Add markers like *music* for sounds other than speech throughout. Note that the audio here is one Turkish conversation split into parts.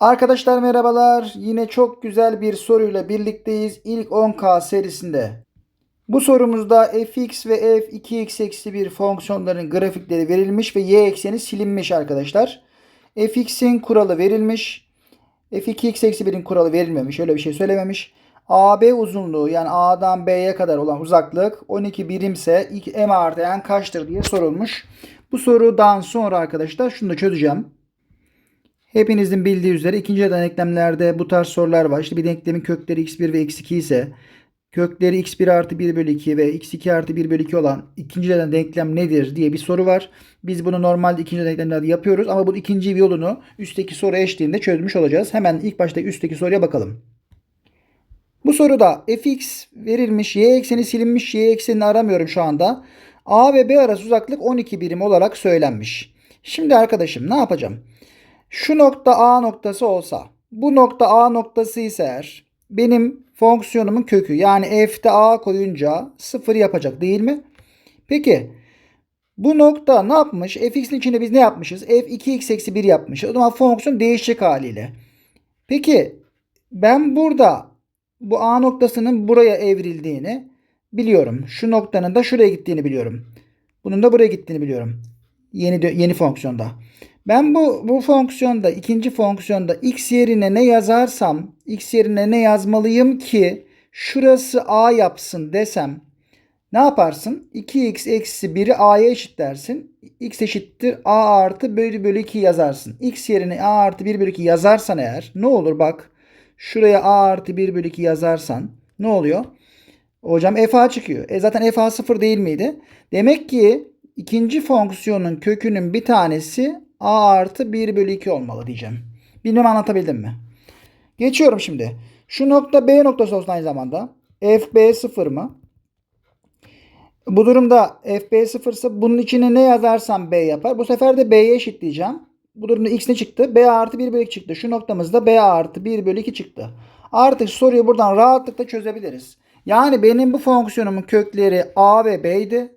Arkadaşlar merhabalar. Yine çok güzel bir soruyla birlikteyiz. İlk 10K serisinde. Bu sorumuzda fx ve f 2x eksi 1 fonksiyonların grafikleri verilmiş ve y ekseni silinmiş arkadaşlar. fx'in kuralı verilmiş. f2x eksi 1'in kuralı verilmemiş. Öyle bir şey söylememiş. AB uzunluğu yani A'dan B'ye kadar olan uzaklık 12 birimse m artı n kaçtır diye sorulmuş. Bu sorudan sonra arkadaşlar şunu da çözeceğim. Hepinizin bildiği üzere ikinci denklemlerde bu tarz sorular var. İşte bir denklemin kökleri x1 ve x2 ise kökleri x1 artı 1 bölü 2 ve x2 artı 1 bölü 2 olan ikinci denklem nedir diye bir soru var. Biz bunu normalde ikinci denklemlerde yapıyoruz ama bu ikinci yolunu üstteki soru eşliğinde çözmüş olacağız. Hemen ilk başta üstteki soruya bakalım. Bu soruda fx verilmiş, y ekseni silinmiş, y eksenini aramıyorum şu anda. A ve B arası uzaklık 12 birim olarak söylenmiş. Şimdi arkadaşım ne yapacağım? Şu nokta A noktası olsa, bu nokta A noktası ise eğer benim fonksiyonumun kökü yani f'te A koyunca 0 yapacak değil mi? Peki bu nokta ne yapmış? fx'in içinde biz ne yapmışız? f 2x eksi 1 yapmışız. O zaman fonksiyon değişecek haliyle. Peki ben burada bu A noktasının buraya evrildiğini biliyorum. Şu noktanın da şuraya gittiğini biliyorum. Bunun da buraya gittiğini biliyorum. Yeni yeni fonksiyonda. Ben bu bu fonksiyonda ikinci fonksiyonda x yerine ne yazarsam x yerine ne yazmalıyım ki şurası a yapsın desem ne yaparsın? 2x eksi 1'i a'ya eşit dersin. x eşittir a artı bölü bölü 2 yazarsın. x yerine a artı 1 bölü 2 yazarsan eğer ne olur bak. Şuraya a artı 1 bölü 2 yazarsan ne oluyor? Hocam fa çıkıyor. E zaten fa 0 değil miydi? Demek ki ikinci fonksiyonun kökünün bir tanesi a artı 1 bölü 2 olmalı diyeceğim. Bilmem anlatabildim mi? Geçiyorum şimdi. Şu nokta B noktası olsun aynı zamanda. FB 0 mı? Bu durumda FB 0 ise bunun içine ne yazarsam B yapar. Bu sefer de B'ye eşitleyeceğim. Bu durumda X ne çıktı? B artı 1 bölü 2 çıktı. Şu noktamızda B artı 1 bölü 2 çıktı. Artık soruyu buradan rahatlıkla çözebiliriz. Yani benim bu fonksiyonumun kökleri A ve B'ydi.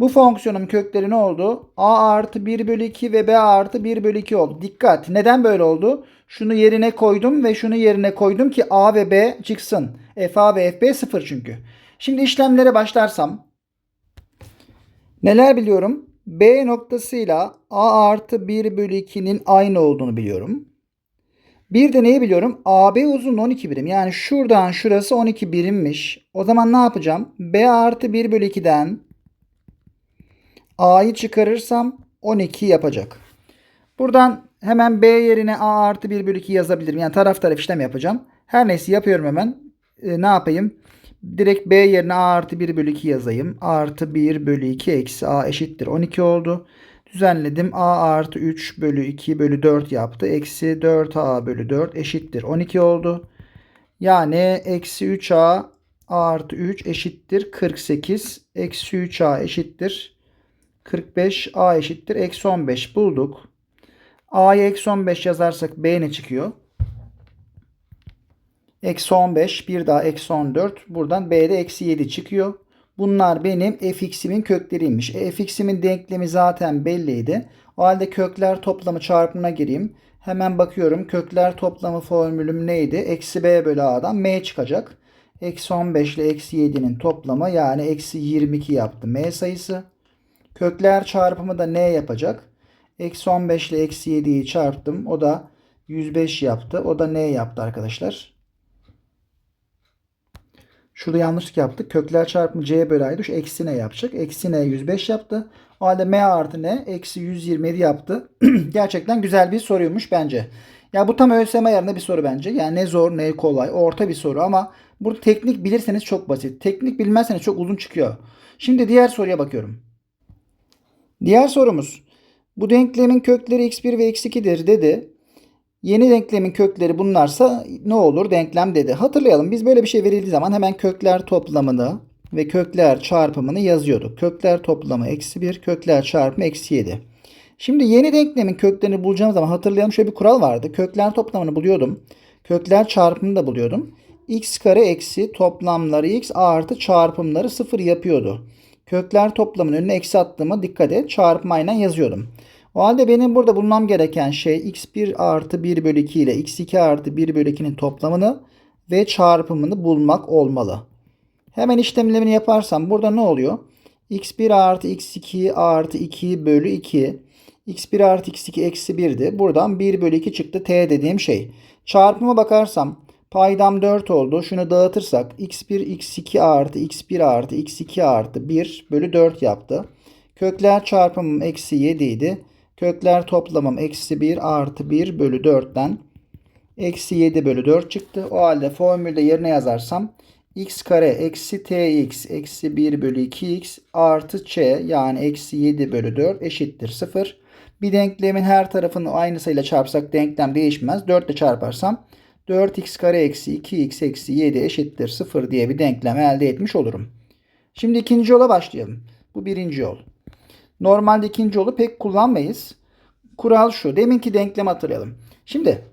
Bu fonksiyonun kökleri ne oldu? A artı 1 bölü 2 ve B artı 1 bölü 2 oldu. Dikkat. Neden böyle oldu? Şunu yerine koydum ve şunu yerine koydum ki A ve B çıksın. FA ve FB 0 çünkü. Şimdi işlemlere başlarsam neler biliyorum? B noktasıyla A artı 1 bölü 2'nin aynı olduğunu biliyorum. Bir de neyi biliyorum? AB uzunluğu 12 birim. Yani şuradan şurası 12 birimmiş. O zaman ne yapacağım? B artı 1 bölü 2'den A'yı çıkarırsam 12 yapacak. Buradan hemen B yerine A artı 1 bölü 2 yazabilirim. Yani taraf taraf işlem yapacağım. Her neyse yapıyorum hemen. E, ne yapayım? Direkt B yerine A artı 1 bölü 2 yazayım. A artı 1 bölü 2 eksi A eşittir 12 oldu. Düzenledim. A artı 3 bölü 2 bölü 4 yaptı. Eksi 4A bölü 4 eşittir 12 oldu. Yani eksi 3A artı 3 eşittir 48. Eksi 3A eşittir 45 A eşittir. Eksi 15 bulduk. A'ya eksi 15 yazarsak B ne çıkıyor? Eksi 15 bir daha eksi 14. Buradan B'de eksi 7 çıkıyor. Bunlar benim fx'imin kökleriymiş. E, fx'imin denklemi zaten belliydi. O halde kökler toplamı çarpımına gireyim. Hemen bakıyorum. Kökler toplamı formülüm neydi? Eksi b bölü a'dan m çıkacak. Eksi 15 ile eksi 7'nin toplamı yani eksi 22 yaptı m sayısı. Kökler çarpımı da ne yapacak? Eksi 15 ile eksi 7'yi çarptım. O da 105 yaptı. O da ne yaptı arkadaşlar? Şurada yanlışlık yaptık. Kökler çarpımı c bölü a'ydı. Şu eksi ne yapacak? Eksi ne 105 yaptı. O halde m artı ne? Eksi 127 yaptı. *clears throat* Gerçekten güzel bir soruymuş bence. Ya bu tam ÖSYM ayarında bir soru bence. Yani ne zor ne kolay. Orta bir soru ama burada teknik bilirseniz çok basit. Teknik bilmezseniz çok uzun çıkıyor. Şimdi diğer soruya bakıyorum. Diğer sorumuz. Bu denklemin kökleri x1 ve x2'dir dedi. Yeni denklemin kökleri bunlarsa ne olur denklem dedi. Hatırlayalım biz böyle bir şey verildiği zaman hemen kökler toplamını ve kökler çarpımını yazıyorduk. Kökler toplamı eksi 1, kökler çarpımı eksi 7. Şimdi yeni denklemin köklerini bulacağım zaman hatırlayalım şöyle bir kural vardı. Kökler toplamını buluyordum. Kökler çarpımını da buluyordum. x kare eksi toplamları x artı çarpımları 0 yapıyordu. Kökler toplamının önüne eksi attığıma dikkat et. Çarpım aynen yazıyordum. O halde benim burada bulmam gereken şey x1 artı 1 bölü 2 ile x2 artı 1 bölü 2'nin toplamını ve çarpımını bulmak olmalı. Hemen işlemlerini yaparsam burada ne oluyor? x1 artı x2 artı 2 bölü 2. x1 artı x2 eksi 1'di. Buradan 1 bölü 2 çıktı t dediğim şey. Çarpıma bakarsam paydam 4 oldu. Şunu dağıtırsak x1 x2 artı x1 artı x2 artı 1 bölü 4 yaptı. Kökler çarpımım eksi 7 idi. Kökler toplamım eksi 1 artı 1 bölü 4'ten eksi 7 bölü 4 çıktı. O halde formülde yerine yazarsam x kare eksi tx eksi 1 bölü 2x artı ç yani eksi 7 bölü 4 eşittir 0. Bir denklemin her tarafını aynı sayıyla çarpsak denklem değişmez. 4 ile çarparsam 4x kare eksi 2x eksi 7 eşittir 0 diye bir denklem elde etmiş olurum. Şimdi ikinci yola başlayalım. Bu birinci yol. Normalde ikinci yolu pek kullanmayız. Kural şu. Deminki denklemi hatırlayalım. Şimdi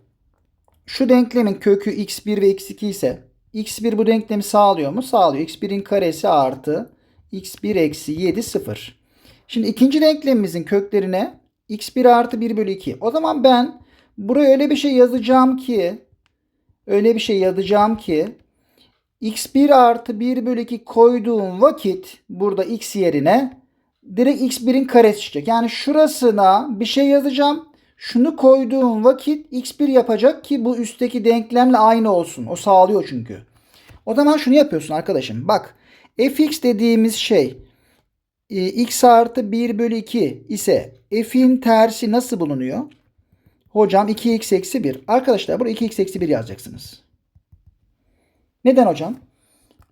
şu denklemin kökü x1 ve x2 ise x1 bu denklemi sağlıyor mu? Sağlıyor. x1'in karesi artı x1 eksi 7 0. Şimdi ikinci denklemimizin köklerine x1 artı 1 bölü 2. O zaman ben buraya öyle bir şey yazacağım ki öyle bir şey yazacağım ki x1 artı 1 bölü 2 koyduğum vakit burada x yerine direkt x1'in karesi çıkacak. Yani şurasına bir şey yazacağım. Şunu koyduğum vakit x1 yapacak ki bu üstteki denklemle aynı olsun. O sağlıyor çünkü. O zaman şunu yapıyorsun arkadaşım. Bak fx dediğimiz şey e, x artı 1 bölü 2 ise f'in tersi nasıl bulunuyor? Hocam 2x eksi 1. Arkadaşlar buraya 2x eksi 1 yazacaksınız. Neden hocam?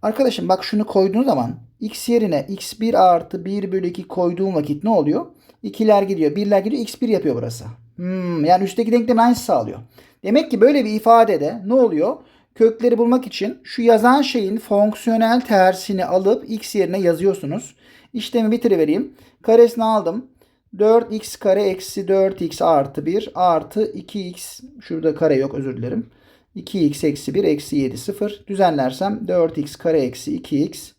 Arkadaşım bak şunu koyduğun zaman x yerine x1 artı 1 bölü 2 koyduğun vakit ne oluyor? 2'ler gidiyor. 1'ler gidiyor. x1 yapıyor burası. Hmm, yani üstteki denklem aynısı sağlıyor. Demek ki böyle bir ifadede ne oluyor? Kökleri bulmak için şu yazan şeyin fonksiyonel tersini alıp x yerine yazıyorsunuz. İşlemi bitirivereyim. Karesini aldım. 4x kare eksi 4x artı 1 artı 2x şurada kare yok özür dilerim. 2x eksi 1 eksi 7 0 düzenlersem 4x kare eksi 2x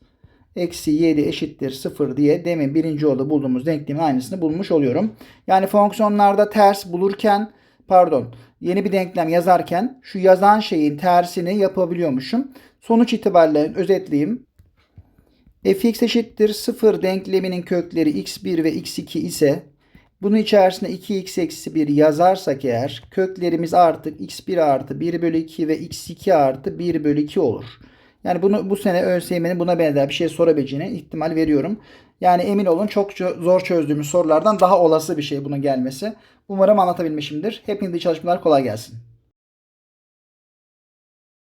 eksi 7 eşittir 0 diye demin birinci yolda bulduğumuz denklemin aynısını bulmuş oluyorum. Yani fonksiyonlarda ters bulurken pardon yeni bir denklem yazarken şu yazan şeyin tersini yapabiliyormuşum. Sonuç itibariyle özetleyeyim. Fx eşittir 0 denkleminin kökleri x1 ve x2 ise bunun içerisine 2x eksi 1 yazarsak eğer köklerimiz artık x1 artı 1 bölü 2 ve x2 artı 1 bölü 2 olur. Yani bunu bu sene ÖSYM'nin buna benzer bir şey sorabileceğine ihtimal veriyorum. Yani emin olun çok zor çözdüğümüz sorulardan daha olası bir şey buna gelmesi. Umarım anlatabilmişimdir. Hepinize çalışmalar kolay gelsin.